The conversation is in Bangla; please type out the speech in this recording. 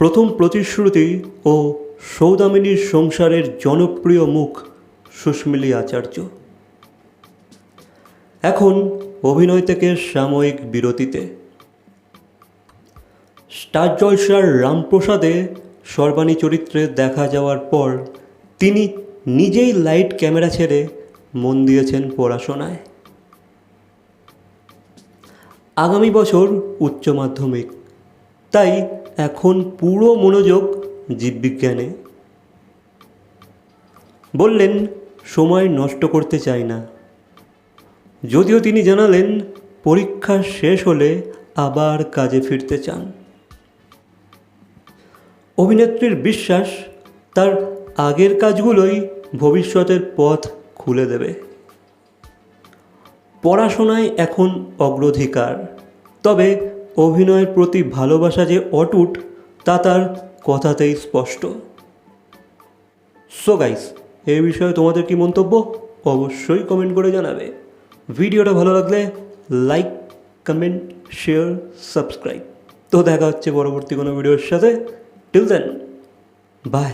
প্রথম প্রতিশ্রুতি ও সৌদামিনীর সংসারের জনপ্রিয় মুখ সুস্মিলি আচার্য। এখন অভিনয় থেকে সাময়িক বিরতিতে। স্টার জলসার রামপ্রসাদে সর্বাণী চরিত্রে দেখা যাওয়ার পর তিনি নিজেই লাইট ক্যামেরা ছেড়ে মন দিয়েছেন পড়াশোনায়। আগামী বছর উচ্চ মাধ্যমিক, তাই এখন পুরো মনোযোগ জীববিজ্ঞানে। বললেন, সময় নষ্ট করতে চাই না। যদিও তিনি জানালেন, পরীক্ষা শেষ হলে আবার কাজে ফিরতে চান। অভিনেত্রীর বিশ্বাস, তার আগের কাজগুলোই ভবিষ্যতের পথ খুলে দেবে। পড়াশোনায় এখন অগ্রাধিকার, তবে অভিনয়ের প্রতি ভালোবাসা যে অটুট, তা তার কথাতেই স্পষ্ট। সো গাইস এই বিষয়ে তোমাদের কি মন্তব্য? অবশ্যই কমেন্ট করে জানাবে। ভিডিওটা ভালো লাগলে লাইক কমেন্ট শেয়ার সাবস্ক্রাইব তো দেখা হচ্ছে পরবর্তী কোনো ভিডিওর সাথে। Till then by